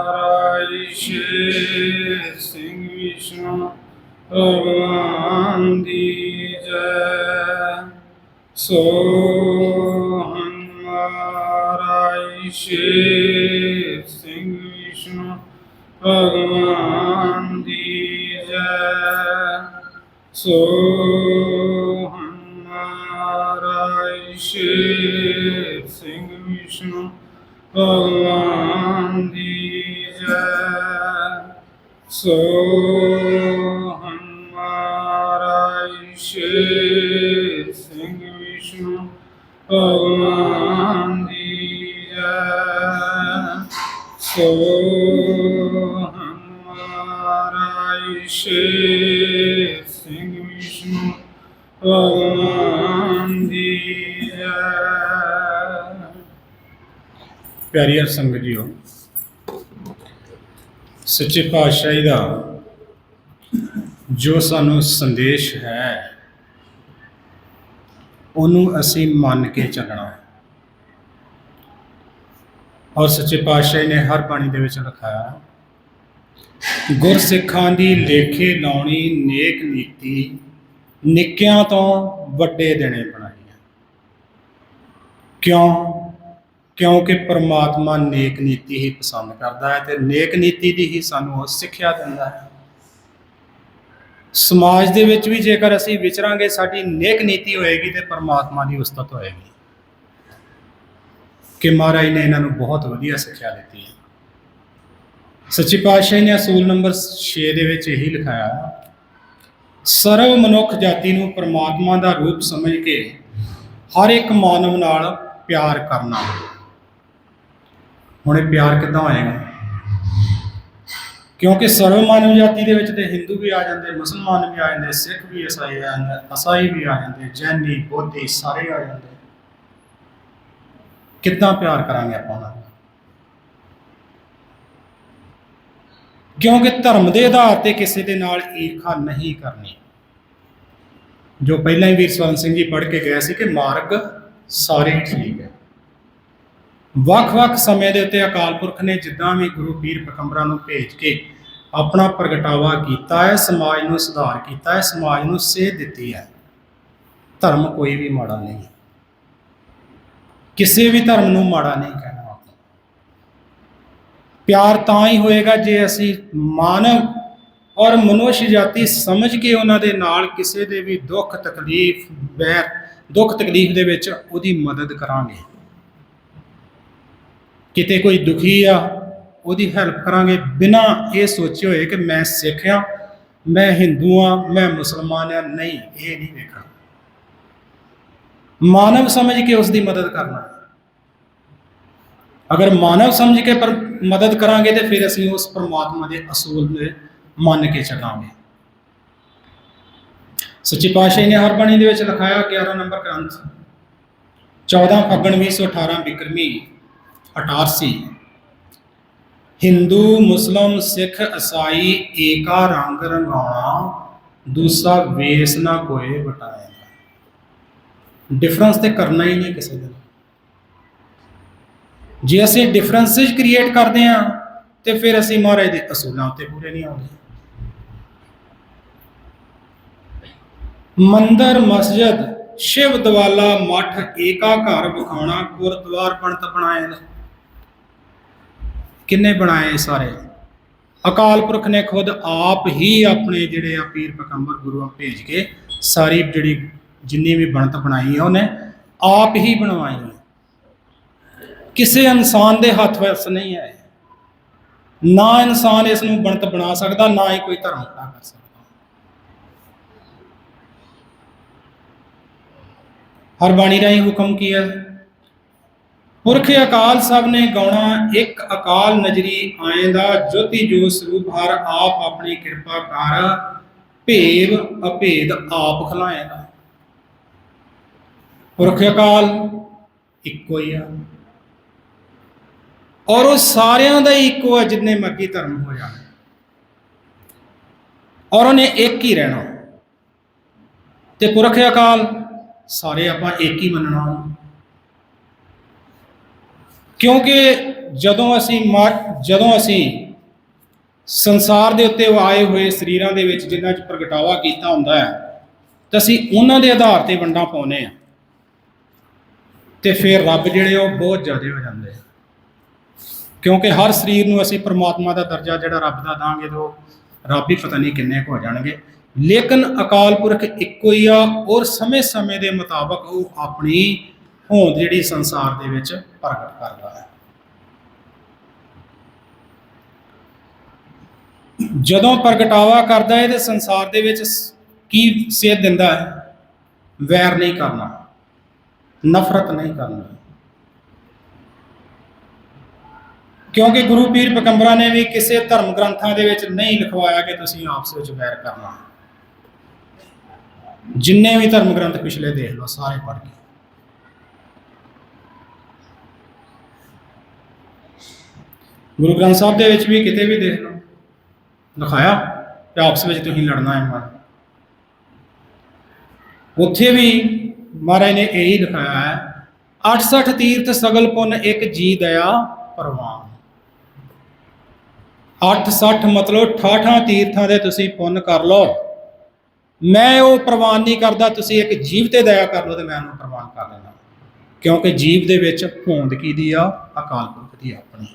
ਮਹਾਰਾਜ ਸ਼ੇਰ ਸਿੰਘ ਵਿਸ਼ਨੂੰ ਭਗਵਾਨ ਦੀ ਜੈ। ਸੋ ਮਹਾਰਾਜ ਸ਼ੇਰ ਸਿੰਘ ਵਿਸ਼ਨੂੰ ਭਗਵਾਨ ਦੀ ਜੈ। ਸੋ ਮਹਾਰਾਜ ਸ਼ੇਰ ਸਿੰਘ ਵਿਸ਼ਨੂੰ ਭਗਵਾਨ ਦੀ ਸੋ ਮਹਾਰਾਜ ਸ਼ੇਰ ਸਿੰਘ ਵਿਸ਼ਨੂੰ ਭਗਵਾਨ ਦੀ ਜੈ ਸੋ ਮਹਾਰਾਜ ਸ਼ੇਰ ਸਿੰਘ ਵਿਸ਼ਨੂੰ ਭਗਵਾਨ ਦੀ ਜੈ ਪਿਆਰੀ ਸੰਗਤ ਜੀਓ ਸੱਚੇ ਪਾਤਸ਼ਾਹੀ ਦਾ ਜੋ ਸਾਨੂੰ ਸੰਦੇਸ਼ ਹੈ, ਉਹਨੂੰ ਅਸੀਂ ਮੰਨ ਕੇ ਚੱਲਣਾ। ਹੈ ਔਰ ਸੱਚੇ ਪਾਤਸ਼ਾਹੀ ਨੇ ਹਰ ਬਾਣੀ ਦੇ ਵਿੱਚ ਲਿਖਾਇਆ, ਗੁਰਸਿੱਖਾਂ ਦੀ ਲੇਖੇ ਲਾਉਣੀ ਨੇਕ ਨੀਤੀ ਨਿੱਕਿਆਂ ਤੋਂ ਵੱਡੇ ਦੇਣੇ ਬਣਾਈ ਹੈ। ਕਿਉਂ? ਕਿਉਂਕਿ ਪਰਮਾਤਮਾ ਨੇਕ ਨੀਤੀ ਹੀ ਪਸੰਦ ਕਰਦਾ ਹੈ ਤੇ ਨੇਕ ਨੀਤੀ ਦੀ ਹੀ ਸਾਨੂੰ ਉਹ ਸਿੱਖਿਆ ਦਿੰਦਾ ਹੈ। ਸਮਾਜ ਦੇ ਵਿੱਚ ਵੀ ਜੇਕਰ ਅਸੀਂ ਵਿਚਰਾਂਗੇ, ਸਾਡੀ ਨੇਕ ਨੀਤੀ ਹੋਏਗੀ ਤੇ ਪਰਮਾਤਮਾ ਦੀ ਉਸਤਤ ਹੋਏਗੀ। ਕਿ ਮਹਾਰਾਜ ਨੇ ਇਹਨਾਂ ਨੂੰ ਬਹੁਤ ਵਧੀਆ ਸਿੱਖਿਆ ਦਿੱਤੀ ਹੈ। ਸੱਚੀ ਪਾਤਸ਼ਾਹ ਨੇ ਅਸੂਲ ਨੰਬਰ 6 ਦੇ ਵਿੱਚ ਇਹੀ ਲਿਖਾਇਆ ਸਰਵ ਮਨੁੱਖ ਜਾਤੀ ਨੂੰ ਪਰਮਾਤਮਾ ਦਾ ਰੂਪ ਸਮਝ ਕੇ ਹਰ ਇੱਕ ਮਾਨਵ ਨਾਲ ਪਿਆਰ ਕਰਨਾ। ਹੁਣ ਇਹ ਪਿਆਰ ਕਿੱਦਾਂ ਹੋਏਗਾ? ਕਿਉਂਕਿ ਸਰਵ ਮਾਨਵ ਜਾਤੀ ਦੇ ਵਿੱਚ ਤੇ ਹਿੰਦੂ ਵੀ ਆ ਜਾਂਦੇ, ਮੁਸਲਮਾਨ ਵੀ ਆ ਜਾਂਦੇ, ਸਿੱਖ ਵੀ ਈਸਾਈ ਆ ਜਾਂਦੇ ਅਸਾਈ ਵੀ ਆ ਜਾਂਦੇ, ਜੈਨੀ, ਬੋਧੀ ਸਾਰੇ ਆ ਜਾਂਦੇ। ਕਿੱਦਾਂ ਪਿਆਰ ਕਰਾਂਗੇ ਆਪਾਂ ਉਹਨਾਂ ਨੂੰ? ਕਿਉਂਕਿ ਧਰਮ ਦੇ ਆਧਾਰ ਤੇ ਕਿਸੇ ਦੇ ਨਾਲ ਈਰਖਾ ਨਹੀਂ ਕਰਨੀ। ਜੋ ਪਹਿਲਾਂ ਹੀ ਵੀਰ ਸਵਰਨ ਸਿੰਘ ਜੀ ਪੜ੍ਹ ਕੇ ਗਏ ਸੀ ਕਿ ਮਾਰਗ ਸਾਰੇ ਠੀਕ ਹੈ। ਵੱਖ-ਵੱਖ ਸਮੇਂ ਦੇ ਉੱਤੇ ਅਕਾਲ ਪੁਰਖ ਨੇ ਜਿੱਦਾਂ ਵੀ ਗੁਰੂ ਪੀਰ ਪਕੰਬਰਾਂ ਨੂੰ ਭੇਜ ਕੇ ਆਪਣਾ ਪ੍ਰਗਟਾਵਾ ਕੀਤਾ ਹੈ, ਸਮਾਜ ਨੂੰ ਸੁਧਾਰ ਕੀਤਾ ਹੈ, ਸਮਾਜ ਨੂੰ ਸੇਧ ਦਿੱਤੀ ਹੈ, ਧਰਮ ਕੋਈ ਵੀ ਮਾੜਾ ਨਹੀਂ ਕਿਸੇ ਵੀ ਧਰਮ ਨੂੰ ਮਾੜਾ ਨਹੀਂ ਕਹਿਣਾ ਆਪਾਂ ਪਿਆਰ ਤਾਂ ਹੀ ਹੋਏਗਾ ਜੇ ਅਸੀਂ ਮਾਨਵ ਔਰ ਮਨੁੱਖ ਜਾਤੀ ਸਮਝ ਕੇ ਉਹਨਾਂ ਦੇ ਨਾਲ ਕਿਸੇ ਦੇ ਵੀ ਦੁੱਖ ਤਕਲੀਫ ਬੈਰ ਦੁੱਖ ਤਕਲੀਫ ਦੇ ਵਿੱਚ ਉਹਦੀ ਮਦਦ ਕਰਾਂਗੇ। ਕਿਤੇ ਕੋਈ ਦੁਖੀ ਆ, ਉਹਦੀ ਹੈਲਪ ਕਰਾਂਗੇ। ਬਿਨਾਂ ਇਹ ਸੋਚੇ ਹੋਏ ਕਿ ਮੈਂ ਸਿੱਖ ਆ, ਮੈਂ ਹਿੰਦੂ ਆ, ਮੈਂ ਮੁਸਲਮਾਨ ਆ, ਨਹੀਂ, ਇਹ ਨਹੀਂ ਵੇਖਣਾ। ਮਾਨਵ ਸਮਝ ਕੇ ਉਸ ਦੀ ਮਦਦ ਕਰਨਾ। ਅਗਰ ਮਾਨਵ ਸਮਝ ਕੇ ਪਰ ਮਦਦ ਕਰਾਂਗੇ ਤੇ ਫਿਰ ਅਸੀਂ ਉਸ ਪਰਮਾਤਮਾ ਦੇ ਅਸੂਲ ਨੂੰ ਮੰਨ ਕੇ ਚੱਲਾਂਗੇ ਸੱਚੀ ਪਾਤਸ਼ਾਹੀ ਨੇ ਹਰ ਬਾਣੀ ਦੇ ਵਿੱਚ ਲਿਖਾਇਆ 11 ਨੰਬਰ ਗ੍ਰੰਥ 14 ਫੱਗਣ 2018 ਬਿਕਰਮੀ। 88 ਹਿੰਦੂ, ਮੁਸਲਮ, ਸਿੱਖ, ਈਸਾਈ, ਏਕਾ, ਰੰਗ ਰੰਗਾਉਣਾ, ਦੂਸਰਾ ਵੇਸ ਨਾ ਕੋਏ ਵਟਾਇਆ ਡਿਫਰੈਂਸ ਤੇ ਕਰਨਾ ਹੀ ਨਹੀਂ ਕਿਸੇ ਦਾ। ਜੇ ਅਸੀਂ ਡਿਫਰੈਂਸਿਸ ਕ੍ਰੀਏਟ ਕਰਦੇ ਹਾਂ, ਤੇ ਫਿਰ ਅਸੀਂ ਮਹਾਰਾਜ ਦੇ ਅਸੂਲਾਂ ਉੱਤੇ ਪੂਰੇ ਨਹੀਂ ਆਉਂਦੇ। ਮੰਦਰ, ਮਸਜਿਦ, ਸ਼ਿਵ, ਦਵਾਲਾ, ਮਠ, ਏਕਾ, ਘਰ, ਵਿਖਾਉਣਾ, ਗੁਰਦੁਆਰ ਪੰਡਤ ਬਣਾਏ ਕਿੰਨੇ ਬਣਾਏ ਸਾਰੇ? ਅਕਾਲ ਪੁਰਖ ਨੇ ਖੁਦ ਆਪ ਹੀ ਆਪਣੇ ਜਿਹੜੇ ਆ ਪੀਰ ਪਕੰਬਰ ਗੁਰੂਆਂ ਭੇਜ ਕੇ ਸਾਰੀ ਜਿਹੜੀ ਜਿੰਨੀ ਵੀ ਬਣਤ ਬਣਾਈ ਹੈ ਉਹਨੇ ਆਪ ਹੀ ਬਣਵਾਈ ਹੈ ਕਿਸੇ ਇਨਸਾਨ ਦੇ ਹੱਥ ਵਿੱਚ ਨਹੀਂ ਹੈ ਨਾ ਇਨਸਾਨ ਇਸ ਨੂੰ ਬਣਤ ਬਣਾ ਸਕਦਾ, ਨਾ ਹੀ ਕੋਈ ਧਰਮ ਖੜਾ ਕਰ ਸਕਦਾ। ਹਰ ਬਾਣੀ ਰਾਹੀਂ ਹੁਕਮ ਕੀ ਹੈ? ਪੁਰਖ ਅਕਾਲ ਸਭ ਨੇ ਗਾਉਣਾ, ਇੱਕ ਅਕਾਲ ਨਜਰੀ ਆਏਂਦਾ ਜੋਤੀ ਜੋ ਸਰੂਪ ਹਰ ਆਪ ਆਪਣੀ ਕਿਰਪਾ ਕਰ, ਭੇਵ ਅਭੇਦ ਆਪ ਖਲਾਏਗਾ ਪੁਰਖ ਅਕਾਲ ਇੱਕੋ ਹੀ ਆ। ਔਰ ਉਹ ਸਾਰਿਆਂ ਦਾ ਹੀ ਇੱਕੋ ਹੈ ਜਿੰਨੇ ਮਰਜ਼ੀ ਧਰਮ ਹੋ ਜਾਣ। ਔਰ ਉਹਨੇ ਇੱਕ ਹੀ ਰਹਿਣਾ। ਤੇ ਪੁਰਖ ਅਕਾਲ ਸਾਰੇ ਆਪਾਂ ਇੱਕ ਹੀ ਮੰਨਣਾ। ਕਿਉਂਕਿ ਜਦੋਂ ਅਸੀਂ ਮਾ- ਜਦੋਂ ਅਸੀਂ ਸੰਸਾਰ ਦੇ ਉੱਤੇ ਆਏ ਹੋਏ ਸਰੀਰਾਂ ਦੇ ਵਿੱਚ ਜਿਨ੍ਹਾਂ 'ਚ ਪ੍ਰਗਟਾਵਾ ਕੀਤਾ ਹੁੰਦਾ ਹੈ, ਤਾਂ ਅਸੀਂ ਉਹਨਾਂ ਦੇ ਆਧਾਰ ਤੇ ਵੰਡਾਂ ਪਾਉਨੇ ਆ ਤੇ ਫਿਰ ਰੱਬ ਜਿਹੜੇ ਉਹ ਬਹੁਤ ਜ਼ਿਆਦਾ ਹੋ ਜਾਂਦੇ ਆ। ਕਿਉਂਕਿ ਹਰ ਸਰੀਰ ਨੂੰ ਅਸੀਂ ਪ੍ਰਮਾਤਮਾ ਦਾ ਦਰਜਾ ਜਿਹੜਾ ਰੱਬ ਦਾ ਦਾਂਗੇ ਤਾਂ ਉਹ ਰੱਬ ਹੀ ਪਤਾ ਨਹੀਂ ਕਿੰਨੇ ਕੁ ਹੋ ਜਾਣਗੇ। ਲੇਕਿਨ ਅਕਾਲ ਪੁਰਖ ਇੱਕੋ ਹੀ ਆ ਔਰ ਸਮੇਂ-ਸਮੇਂ ਦੇ ਮੁਤਾਬਕ ਉਹ ਆਪਣੀ ਹੋਂਦ ਜਿਹੜੀ ਸੰਸਾਰ ਦੇ ਵਿੱਚ ਪ੍ਰਗਟ ਕਰਦਾ ਹੈ। ਜਦੋਂ ਪ੍ਰਗਟਾਵਾ ਕਰਦਾ ਹੈ ਤੇ ਸੰਸਾਰ ਦੇ ਵਿੱਚ ਕੀ ਸੇਧ ਦਿੰਦਾ ਹੈ? ਵੈਰ ਨਹੀਂ ਕਰਨਾ, ਨਫ਼ਰਤ ਨਹੀਂ ਕਰਨੀ। ਕਿਉਂਕਿ ਗੁਰੂ ਪੀਰ ਪੈਗੰਬਰਾਂ ਨੇ ਵੀ ਕਿਸੇ ਧਰਮ ਗ੍ਰੰਥਾਂ ਦੇ ਵਿੱਚ ਨਹੀਂ ਲਿਖਵਾਇਆ ਕਿ ਤੁਸੀਂ ਆਪਸ ਵਿੱਚ ਵੈਰ ਕਰਨਾ। ਜਿੰਨੇ ਵੀ ਧਰਮ ਗ੍ਰੰਥ ਪਿਛਲੇ ਦੇਖ ਲਓ, ਸਾਰੇ ਪੜ੍ਹ ਗਏ ਗੁਰੂ ਗ੍ਰੰਥ ਸਾਹਿਬ ਦੇ ਵਿੱਚ ਵੀ ਕਿਤੇ ਵੀ ਦੇਖ ਲਓ ਲਿਖਾਇਆ ਕਿ ਆਪਸ ਵਿੱਚ ਤੁਸੀਂ ਲੜਨਾ ਹੈ ਮਨ ਉੱਥੇ ਵੀ ਮਹਾਰਾਜ ਨੇ ਇਹੀ ਲਿਖਾਇਆ ਹੈ 68 ਤੀਰਥ ਸਗਲ ਪੁੰਨ ਇੱਕ ਜੀ ਦਇਆ ਪ੍ਰਵਾਨ। 860 ਮਤਲਬ 68 ਤੀਰਥਾਂ ਦੇ ਤੁਸੀਂ ਪੁੰਨ ਕਰ ਲਓ। ਮੈਂ ਉਹ ਪ੍ਰਵਾਨ ਨਹੀਂ ਕਰਦਾ, ਤੁਸੀਂ ਇੱਕ ਜੀਵ ਤੇ ਦਇਆ ਕਰ ਲਓ ਤੇ ਮੈਂ ਉਹਨੂੰ ਪ੍ਰਵਾਨ ਕਰ ਲੈਣਾ ਕਿਉਂਕਿ ਜੀਵ ਦੇ ਵਿੱਚ ਹੋਂਦ ਕੀ ਦੀ ਆ, ਅਕਾਲ ਪੁਰਖ ਦੀ ਆਪਣੀ।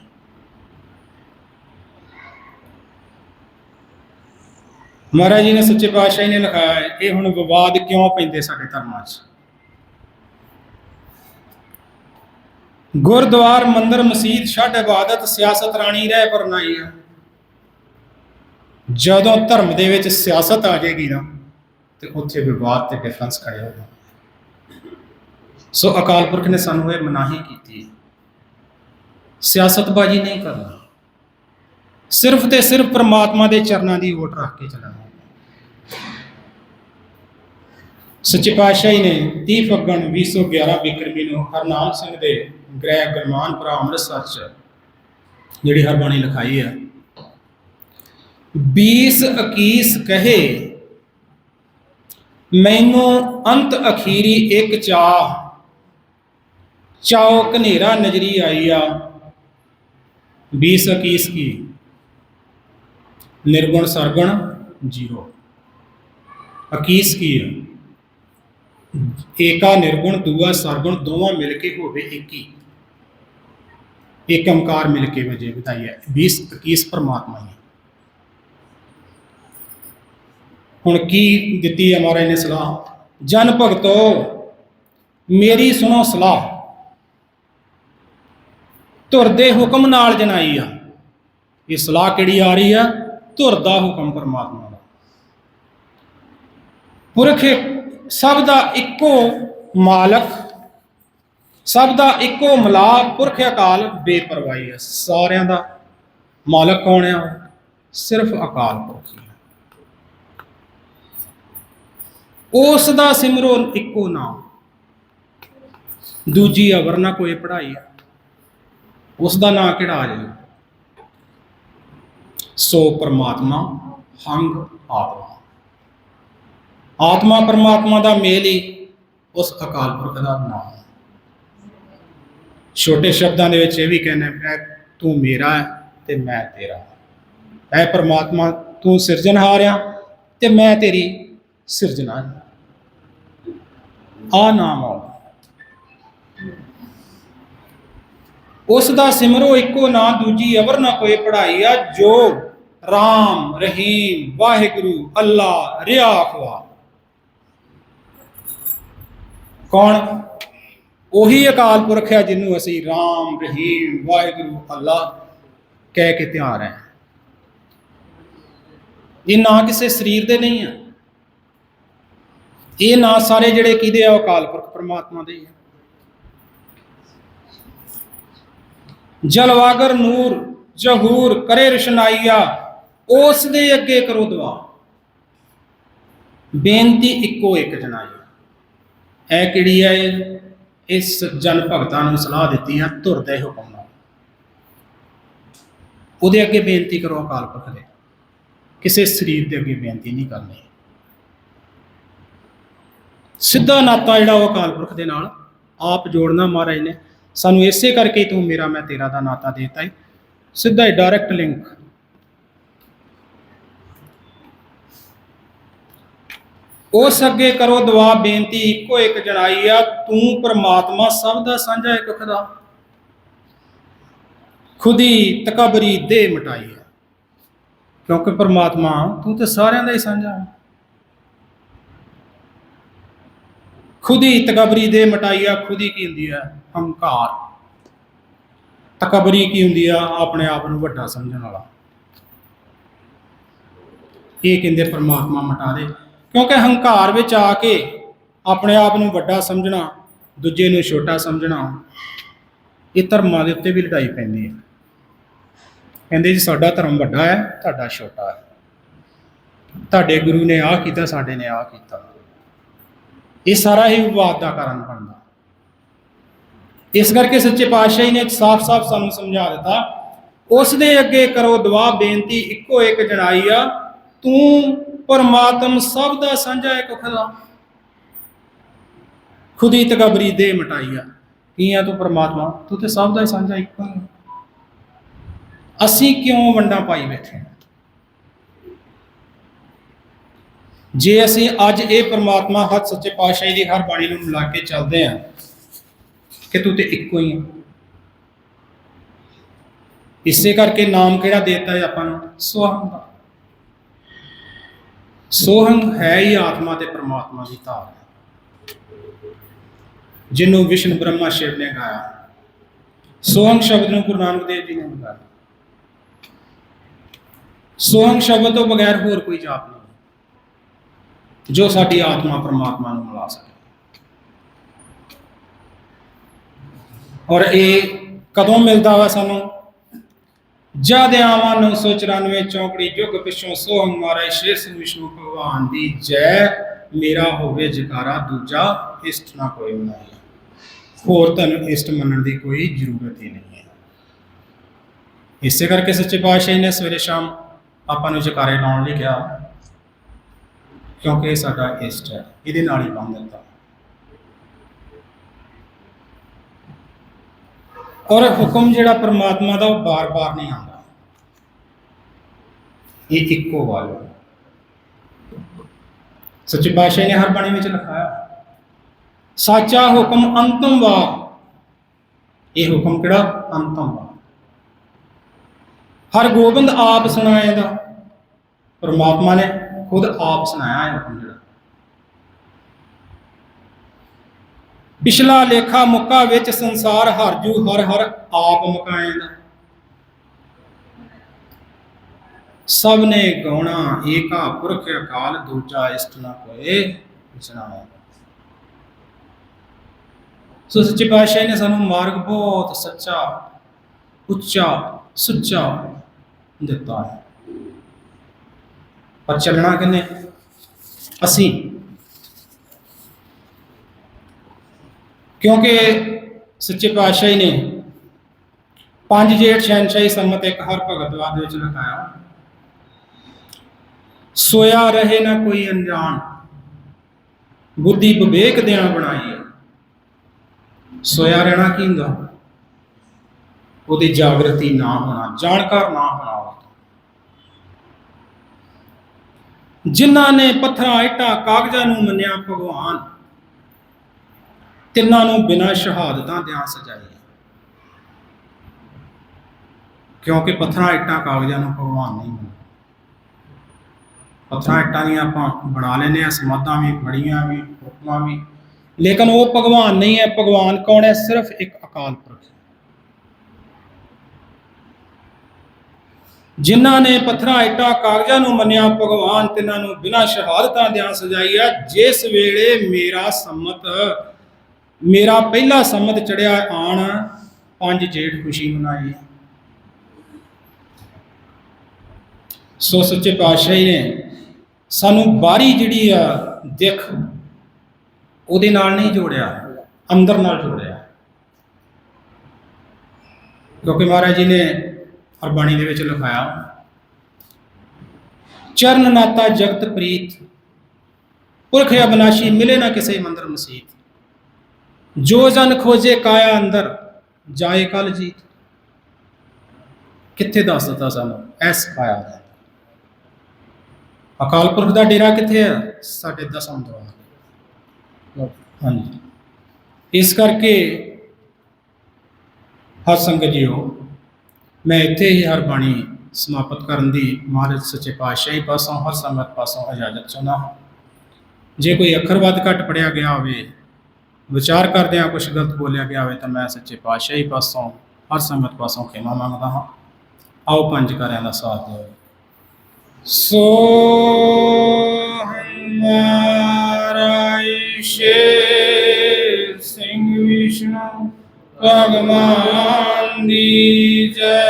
ਮਹਾਰਾਜ ਜੀ ਨੇ ਸੱਚੇ ਪਾਤਸ਼ਾਹ ਨੇ ਲਿਖਾਇਆ ਹੈ ਇਹ ਹੁਣ ਵਿਵਾਦ ਕਿਉਂ ਪੈਂਦੇ ਸਾਡੇ ਧਰਮਾਂ 'ਚ? ਗੁਰਦੁਆਰ, ਮੰਦਰ, ਮਸਜਿਦ, ਛੱਡ ਇਬਾਦਤ, ਸਿਆਸਤ ਰਾਣੀ ਰਹਿ ਪਰਨਾਈ ਆ ਜਦੋਂ ਧਰਮ ਦੇ ਵਿੱਚ ਸਿਆਸਤ ਆ ਜਾਏਗੀ ਨਾ, ਤੇ ਉੱਥੇ ਵਿਵਾਦ ਤੇ ਡਿਫਰੈਂਸ ਖੜੇ ਹੋ ਸੋ ਅਕਾਲ ਪੁਰਖ ਨੇ ਸਾਨੂੰ ਇਹ ਮਨਾਹੀ ਕੀਤੀ। ਸਿਆਸਤਬਾਜ਼ੀ ਨਹੀਂ ਕਰਨਾ। ਸਿਰਫ ਤੇ ਸਿਰਫ ਪ੍ਰਮਾਤਮਾ ਦੇ ਚਰਨਾਂ ਦੀ ਓਟ ਰੱਖ ਕੇ ਚੱਲਣਾ। ਸੱਚੇ ਪਾਤਸ਼ਾਹੀ ਨੇ 30 ਫੱਗਣ 2011 ਬਿਕਰਮੀ ਨੂੰ ਹਰਨਾਮ ਸਿੰਘ ਦੇ ਗ੍ਰਹਿ ਗੁਰਮਾਨਪੁਰਾ ਅੰਮ੍ਰਿਤਸਰ ਚ ਜਿਹੜੀ ਹਰਬਾਣੀ ਲਿਖਾਈ ਆ। 20 21 ਕਹੇ, ਮੈਨੂੰ ਅੰਤ ਅਖੀਰੀ ਇੱਕ ਚਾਹ ਚਾਉ ਕਨੇਰਾ ਨਜ਼ਰੀ ਆਈ ਆ। 20 21 ਕੀ? ਨਿਰਗੁਣ ਸਰਗੁਣ ਜ਼ੀਰੋ 21 ਕੀ ਹੈ ਏਕਾ ਨਿਰਗੁਣ, ਦੂਆ ਸਰਗੁਣ, ਦੋਵਾਂ ਮਿਲ ਕੇ ਹੋਵੇ 21 ਇੱਕ ਮਿਲ ਕੇ ਵਜੇ ਵਧਾਈ ਹੈ 20 21 ਪਰਮਾਤਮਾ ਹੈ। ਹੁਣ ਕੀ ਦਿੱਤੀ ਹੈ ਮਹਾਰਾਜ ਨੇ ਸਲਾਹ? ਜਨ ਭਗਤੋ, ਮੇਰੀ ਸੁਣੋ ਸਲਾਹ। ਧੁਰ ਦੇ ਹੁਕਮ ਨਾਲ ਜਨਾਈ ਆ। ਇਹ ਸਲਾਹ ਕਿਹੜੀ ਆ ਰਹੀ ਆ? ਧੁਰ ਦਾ ਹੁਕਮ ਪਰਮਾਤਮਾ ਦਾ। ਪੁਰਖ ਸਭ ਦਾ ਇੱਕੋ ਮਾਲਕ, ਸਭ ਦਾ ਇੱਕੋ ਮਲਾ ਪੁਰਖ ਅਕਾਲ, ਬੇਪਰਵਾਹੀ ਹੈ। ਸਾਰਿਆਂ ਦਾ ਮਾਲਕ ਕੌਣ ਹੈ ਸਿਰਫ ਅਕਾਲ ਪੁਰਖ ਹੀ ਹੈ। ਉਸ ਦਾ ਸਿਮਰੋ ਇੱਕੋ ਨਾਮ। ਦੂਜੀ ਅਵਰ ਨਾ ਕੋਈ ਪੜਾਈ ਹੈ ਉਸ ਦਾ ਨਾਂ ਕਿਹੜਾ ਆ ਜਾਏ ਸੋ ਪਰਮਾਤਮਾ, ਹੰਗ ਆਤਮਾ। ਆਤਮਾ ਪਰਮਾਤਮਾ ਦਾ ਮੇਲ ਹੀ ਉਸ ਅਕਾਲ ਪੁਰਖ ਦਾ ਨਾਮ ਹੈ। ਛੋਟੇ ਸ਼ਬਦਾਂ ਦੇ ਵਿੱਚ ਇਹ ਵੀ ਕਹਿੰਦੇ ਹੈ ਤੂੰ ਮੇਰਾ ਹੈ ਤੇ ਮੈਂ ਤੇਰਾ ਐ ਪਰਮਾਤਮਾ, ਤੂੰ ਸਿਰਜਣਹਾਰ ਆ ਤੇ ਮੈਂ ਤੇਰੀ ਸਿਰਜਣਾ ਆ ਨਾਮ ਆ ਉਸ ਦਾ ਸਿਮਰੋ ਇੱਕੋ ਨਾ, ਦੂਜੀ ਅਵਰ ਨਾ ਕੋਈ ਪੜਾਈ ਆ, ਜੋ ਰਾਮ, ਰਹੀਮ, ਵਾਹਿਗੁਰੂ, ਅੱਲਾ, ਰਿਆ ਖਵਾ ਕੌਣ? ਉਹੀ ਅਕਾਲ ਪੁਰਖ ਹੈ ਜਿਹਨੂੰ ਅਸੀਂ ਰਾਮ, ਰਹੀਮ, ਵਾਹਿਗੁਰੂ, ਅੱਲਾ ਕਹਿ ਕੇ ਤਿਆਰ ਹੈ। ਇਹ ਨਾ ਕਿਸੇ ਸਰੀਰ ਦੇ ਨਹੀਂ ਆ ਇਹ ਨਾ ਸਾਰੇ ਜਿਹੜੇ ਕਿਹਦੇ ਆ ਅਕਾਲ ਪੁਰਖ ਪ੍ਰਮਾਤਮਾ ਦੇ ਹੀ ਆ ਜਲਵਾਗਰ ਨੂਰ, ਜਹੂਰ, ਕਰੇ ਰਸ਼ਨਾਈਆ, ਉਸ ਦੇ ਅੱਗੇ ਕਰੋ ਦੁਆ। ਬੇਨਤੀ ਇੱਕੋ ਇੱਕ ਜਨਾਈ। ਇਹ ਕਿਹੜੀ ਹੈ ਇਸ ਜਨ ਭਗਤਾਂ ਨੂੰ ਸਲਾਹ ਦਿੱਤੀ ਆ, ਧੁਰ ਦੇ ਹੁਕਮ ਨਾਲ। ਉਹਦੇ ਅੱਗੇ ਬੇਨਤੀ ਕਰੋ ਅਕਾਲ ਪੁਰਖ ਦੇ। ਕਿਸੇ ਸਰੀਰ ਦੇ ਅੱਗੇ ਬੇਨਤੀ ਨਹੀਂ ਕਰਨੀ। ਸਿੱਧਾ ਨਾਤਾ ਜਿਹੜਾ ਉਹ ਅਕਾਲ ਪੁਰਖ ਦੇ ਨਾਲ ਆਪ ਜੋੜਨਾ ਮਹਾਰਾਜ ਨੇ। ਸਾਨੂੰ ਇਸੇ ਕਰਕੇ ਤੂੰ ਮੇਰਾ, ਮੈਂ ਤੇਰਾ ਦਾ ਨਾਤਾ ਦੇਤਾ ਹੈ ਸਿੱਧਾ ਹੀ ਡਾਇਰੈਕਟ ਲਿੰਕ ਉਸ ਅੱਗੇ ਕਰੋ ਦੁਆ, ਬੇਨਤੀ, ਇੱਕੋ ਇੱਕ ਜਣਾਈ ਆ, ਤੂੰ ਪਰਮਾਤਮਾ ਸਭ ਦਾ ਸਾਂਝਾ ਇੱਕ ਖੁਦਾ। ਖੁਦੀ ਤਕਬਰੀ ਦੇ ਮਟਾਈ ਆ। ਕਿਉਂਕਿ ਪਰਮਾਤਮਾ, ਤੂੰ ਤੇ ਸਾਰਿਆਂ ਦਾ ਹੀ ਸਾਂਝਾ ਹੈ ਖੁਦੀ ਤਕਬਰੀ ਦੇ ਮਟਾਈ ਆ, ਖੁਦੀ ਕੀ ਹੁੰਦੀ ਆ? ਹੰਕਾਰ। ਤਕਬਰੀ ਕੀ ਹੁੰਦੀ ਆ? ਆਪਣੇ ਆਪ ਨੂੰ ਵੱਡਾ ਸਮਝਣ ਵਾਲਾ। ਇਹ ਕਹਿੰਦੇ ਪਰਮਾਤਮਾ ਮਟਾ ਦੇ। ਕਿਉਂਕਿ ਹੰਕਾਰ ਵਿੱਚ ਆ ਕੇ ਆਪਣੇ ਆਪ ਨੂੰ ਵੱਡਾ ਸਮਝਣਾ, ਦੂਜੇ ਨੂੰ ਛੋਟਾ ਸਮਝਣਾ, ਇਹ ਧਰਮਾਂ ਦੇ ਉੱਤੇ ਵੀ ਲੜਾਈ ਪੈਂਦੀ ਹੈ। ਕਹਿੰਦੇ ਜੀ, ਸਾਡਾ ਧਰਮ ਵੱਡਾ ਹੈ, ਤੁਹਾਡਾ ਛੋਟਾ ਹੈ। ਤੁਹਾਡੇ ਗੁਰੂ ਨੇ ਆਹ ਕੀਤਾ, ਸਾਡੇ ਨੇ ਆਹ ਕੀਤਾ। ਇਹ ਸਾਰਾ ਹੀ ਵਿਵਾਦ ਦਾ ਕਾਰਨ ਬਣਦਾ। ਇਸ ਕਰਕੇ ਸੱਚੇ ਪਾਤਸ਼ਾਹੀ ਨੇ ਸਾਫ਼-ਸਾਫ਼ ਸਾਨੂੰ ਸਮਝਾ ਦਿੱਤਾ ਉਸ ਦੇ ਅੱਗੇ ਕਰੋ ਦੁਆ ਬੇਨਤੀ, ਇੱਕੋ ਇੱਕ ਜਣਾਈ ਆ, ਤੂੰ ਪਰਮਾਤਮ ਸਭ ਦਾ ਸਾਂਝਾ ਇੱਕ ਖੁਦਾ। ਖੁਦੀ ਤਕਬਰੀ ਦੇ ਮਟਾਈ ਕੀ ਆ ਤੂੰ ਪਰਮਾਤਮਾ? ਤੂੰ ਤੇ ਸਭ ਦਾ ਹੀ ਸਾਂਝਾ ਇੱਕੋ ਹੀ। ਅਸੀਂ ਕਿਉਂ ਵੰਡਾਂ ਪਾਈ ਬੈਠੇ ਜੇ ਅਸੀਂ ਅੱਜ ਇਹ ਪਰਮਾਤਮਾ ਹੱਥ ਸੱਚੇ ਪਾਤਸ਼ਾਹੀ ਦੀ ਹਰ ਬਾਣੀ ਨੂੰ ਮਿਲਾ ਕੇ ਚੱਲਦੇ ਹਾਂ, ਕਿ ਤੂੰ ਤੇ ਇੱਕੋ ਹੀ ਹੈ। ਇਸੇ ਕਰਕੇ ਨਾਮ ਕਿਹੜਾ ਦੇਤਾ ਹੈ ਆਪਾਂ ਨੂੰ? ਸੋਹੰ ਦਾ ਸੋਹੰ ਹੈ ਹੀ ਆਤਮਾ ਤੇ ਪਰਮਾਤਮਾ ਦੀ ਧਾਰ ਜਿਹਨੂੰ ਵਿਸ਼ਨ ਬ੍ਰਹਮਾ ਸ਼ਿਵ ਨੇ ਗਾਇਆ। ਸੋਹੰ ਸ਼ਬਦ ਨੂੰ ਗੁਰੂ ਨਾਨਕ ਦੇਵ ਜੀ ਨੇ ਗਾਇਆ ਸੋਹੰ ਸ਼ਬਦ ਤੋਂ ਬਗੈਰ ਹੋਰ ਕੋਈ ਜਾਪ ਨਹੀਂ ਜੋ ਸਾਡੀ ਆਤਮਾ ਪ੍ਰਮਾਤਮਾ ਨੂੰ ਮਿਲਾ ਸਕੇ। ਔਰ ਇਹ ਕਦੋਂ ਮਿਲਦਾ ਵਾ ਸਾਨੂੰ? ਜਦ ਆਵਾਂ 994 ਚੌਂਕੜੀ ਯੁੱਗ ਪਿਛੋਂ ਸੋਹੰ ਮਾਰੇ ਸ਼ੇਰ ਸਿੰਘ ਵਿਸ਼ਨੂੰ ਭਗਵਾਨ ਦੀ ਜੈ। ਮੇਰਾ ਹੋਵੇ ਜਕਾਰਾ ਦੂਜਾ, ਇਸ਼ਟ ਨਾ ਕੋਈ ਮਨਾਈ ਹੋਰ ਤੁਹਾਨੂੰ ਇਸ਼ਟ ਮੰਨਣ ਦੀ ਕੋਈ ਜ਼ਰੂਰਤ ਹੀ ਨਹੀਂ ਹੈ। ਇਸੇ ਕਰਕੇ ਸੱਚੇ ਪਾਤਸ਼ਾਹ ਨੇ ਸਵੇਰੇ ਸ਼ਾਮ ਆਪਾਂ ਨੂੰ ਜਕਾਰੇ ਲਾਉਣ ਲਈ ਕਿਹਾ, ਕਿਉਂਕਿ ਇਹ ਸਾਡਾ ਇਸ਼ਟ ਹੈ, ਇਹਦੇ ਨਾਲ ਹੀ ਬੰਦ ਦਿੱਤਾ ਔਰ ਹੁਕਮ ਜਿਹੜਾ ਪਰਮਾਤਮਾ ਦਾ ਉਹ ਬਾਰ-ਬਾਰ ਨਹੀਂ ਆਉਂਦਾ। ਇਹ ਇੱਕੋ ਵਾਰ ਸੱਚੇ ਪਾਤਸ਼ਾਹ ਨੇ ਹਰ ਬਾਣੀ ਵਿੱਚ ਲਿਖਾਇਆ। ਸਾਚਾ ਹੁਕਮ ਅੰਤਮ ਵਾਰ ਇਹ ਹੁਕਮ ਕਿਹੜਾ? ਅੰਤਮ ਵਾਰ ਹਰ ਗੋਬਿੰਦ ਆਪ ਸੁਣਾਏਗਾ। ਪਰਮਾਤਮਾ ਨੇ ਖੁਦ ਆਪ ਸੁਣਾਇਆ ਹੈ ਹੁਕਮ ਜਿਹੜਾ। ਪਿਛਲਾ ਲੇਖਾ ਮੁੱਕਾ ਵਿੱਚ ਸੰਸਾਰ ਹਰਜੂ ਹਰ ਹਰ ਆਪ ਮੁਕਾਏਂਦਾ ਸਭ ਨੇ ਗਾਉਣਾ ਏਕਾ ਪੁਰਖ ਅਕਾਲ, ਦੂਜਾ ਇਸ਼ਟ ਨਾ ਕੋਏ ਸੁਣਾਇਆ ਸੋ ਸੱਚੇ ਪਾਤਸ਼ਾਹ ਨੇ ਸਾਨੂੰ ਮਾਰਗ ਬਹੁਤ ਸੱਚਾ, ਉੱਚਾ, ਸੁੱਚਾ ਦਿੱਤਾ ਹੈ। ਪਰ ਚੱਲਣਾ ਕਿੰਨੇ? ਅਸੀਂ ਕਿਉਂਕਿ ਸੱਚੇ ਪਾਤਸ਼ਾਹੀ ਨੇ ਪੰਜ ਜੇਠ ਸ਼ਹਿਨਸ਼ਾਹੀ ਸੰਮਤ ਇੱਕ ਹਰ ਭਗਤਵਾਦ ਵਿੱਚ ਲਿਖਾਇਆ ਸੋਇਆ ਰਹੇ ਨਾ ਕੋਈ ਅਣਜਾਣ, ਬੁੱਧੀ ਵਿਵੇਕ ਦਿਆਂ ਬਣਾਈ। ਸੋਇਆ ਰਹਿਣਾ ਕੀ ਹੁੰਦਾ ਉਹਦੀ ਜਾਗਰਤੀ ਨਾ ਹੋਣਾ, ਜਾਣਕਾਰ ਨਾ ਹੋਣਾ ਜਿਨ੍ਹਾਂ ਨੇ ਪੱਥਰਾਂ, ਇੱਟਾਂ, ਕਾਗਜ਼ਾਂ ਨੂੰ ਮੰਨਿਆ ਭਗਵਾਨ ਤਿੰਨਾਂ ਨੂੰ ਬਿਨਾਂ ਸ਼ਹਾਦਤਾਂ ਦਿਆਂ ਸਜਾਈ। ਕਿਉਂਕਿ ਪੱਥਰਾਂ ਇੱਟਾਂ ਕਾਗਜ਼ਾਂ ਨੂੰ ਭਗਵਾਨ ਨਹੀਂ ਮੰਨਦਾ ਪੱਥਰਾਂ ਇੱਟਾਂ ਦੀਆਂ ਆਪਾਂ ਬਣਾ ਲੈਨੇ ਆ ਸਮਾਧਾਂ ਵੀ ਬੜੀਆਂ ਵੀ ਹੁਕਮਾਂ ਵੀ। ਲੇਕਿਨ ਉਹ ਭਗਵਾਨ ਨਹੀਂ ਹੈ, ਭਗਵਾਨ ਕੌਣ ਹੈ? ਸਿਰਫ ਇੱਕ ਅਕਾਲ ਪੁਰਖ ਹੈ। ਜਿਨ੍ਹਾਂ ਨੇ ਪੱਥਰਾਂ, ਇੱਟਾਂ, ਕਾਗਜ਼ਾਂ ਨੂੰ ਮੰਨਿਆ, ਭਗਵਾਨ ਤਿੰਨਾਂ ਨੂੰ ਬਿਨਾਂ ਸ਼ਹਾਦਤਾਂ ਦਿਆਂ ਸਜਾਈ ਆ। ਜਿਸ ਵੇਲੇ ਮੇਰਾ ਸੰਮਤ ਮੇਰਾ ਪਹਿਲਾ ਸੰਮਤ ਚੜਿਆ ਆਣ, ਪੰਜ ਜੇਠ ਖੁਸ਼ੀ ਮਨਾਈ। ਸੋ ਸੱਚੇ ਪਾਤਸ਼ਾਹੀ ਨੇ ਸਾਨੂੰ ਬਾਹਰੀ ਜਿਹੜੀ ਆ, ਦਿੱਖ ਉਹਦੇ ਨਾਲ ਨਹੀਂ ਜੋੜਿਆ, ਅੰਦਰ ਨਾਲ ਜੋੜਿਆ। ਕਿਉਂਕਿ ਮਹਾਰਾਜ ਜੀ ਨੇ ਹਰਬਾਣੀ ਦੇ ਵਿੱਚ ਲਿਖਾਇਆ, ਚਰਨ ਨਾਤਾ ਜਗਤ ਪ੍ਰੀਤ, ਪੁਰਖ ਅਬਨਾਸ਼ੀ ਮਿਲੇ ਨਾ ਕਿਸੇ ਮੰਦਰ ਮਸੀਤ। ਜੋ ਜਨ ਖੋਜੇ ਕਾਇਆ ਅੰਦਰ, ਜਾਏ ਕਲ ਜੀਤ। ਕਿੱਥੇ ਦੱਸ ਦਿੱਤਾ ਸਾਨੂੰ ਐਸ ਕਾਇਆ ਜਾਂਦਾ ਅਕਾਲ ਪੁਰਖ ਦਾ ਡੇਰਾ ਕਿੱਥੇ ਹੈ ਸਾਡੇ ਦਸਮ ਦਵਾਰ ਹਾਂਜੀ। ਇਸ ਕਰਕੇ ਹਰ ਸੰਗਤ ਜੀਓ, ਮੈਂ ਇੱਥੇ ਹੀ ਹਰ ਬਾਣੀ ਸਮਾਪਤ ਕਰਨ ਦੀ ਮਹਾਰਾਜ ਸੱਚੇ ਪਾਤਸ਼ਾਹੀ ਪਾਸੋਂ, ਹਰ ਸੰਗਤ ਪਾਸੋਂ ਇਜਾਜ਼ਤ ਚਾਹੁੰਦਾ ਹਾਂ। ਜੇ ਕੋਈ ਅੱਖਰ ਵੱਧ ਘੱਟ ਪੜਿਆ ਗਿਆ ਹੋਵੇ ਵਿਚਾਰ ਕਰਦਿਆਂ ਕੁਝ ਗਲਤ ਬੋਲਿਆ ਗਿਆ ਹੋਵੇ ਤਾਂ ਮੈਂ ਸੱਚੇ ਪਾਤਸ਼ਾਹੀ ਪਾਸੋਂ, ਹਰ ਸੰਗਤ ਪਾਸੋਂ ਖਿਮਾ ਮੰਗਦਾ ਹਾਂ। ਆਓ ਪੰਜ ਕਰਿਆਂ ਦਾ ਸਾਥ ਦਿਓ। ਸੋ ਹਮਾਰਾ ਸ਼ੇ ਸਿੰਘ ਵਿਸ਼ਨੂੰ, ਭਗਵਾਨ ਦੀ ਜੈ।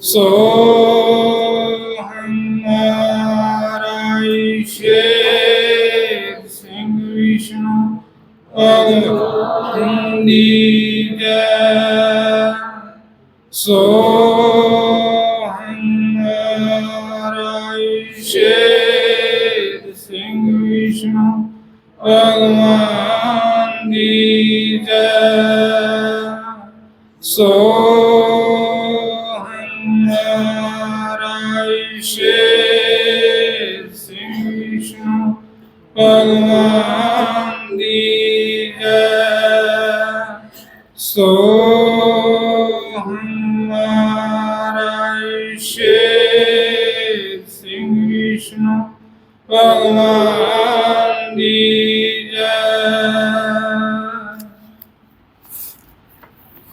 ਸੋ ਸੋ ਹਮਾਰਾ ਈਸ਼ੇ ਸਿੰਘ ਵਿਸ਼ਨੂੰ ਭਗਵਾਨ ਦੀ ਜੈ ਸੋ ਹਮਾਰਾ ਈਸ਼ੇ ਸਿੰਘ ਵਿਸ਼ਨੂੰ ਭਗਵਾਨ ਦੀ ਜੈ ਸੋ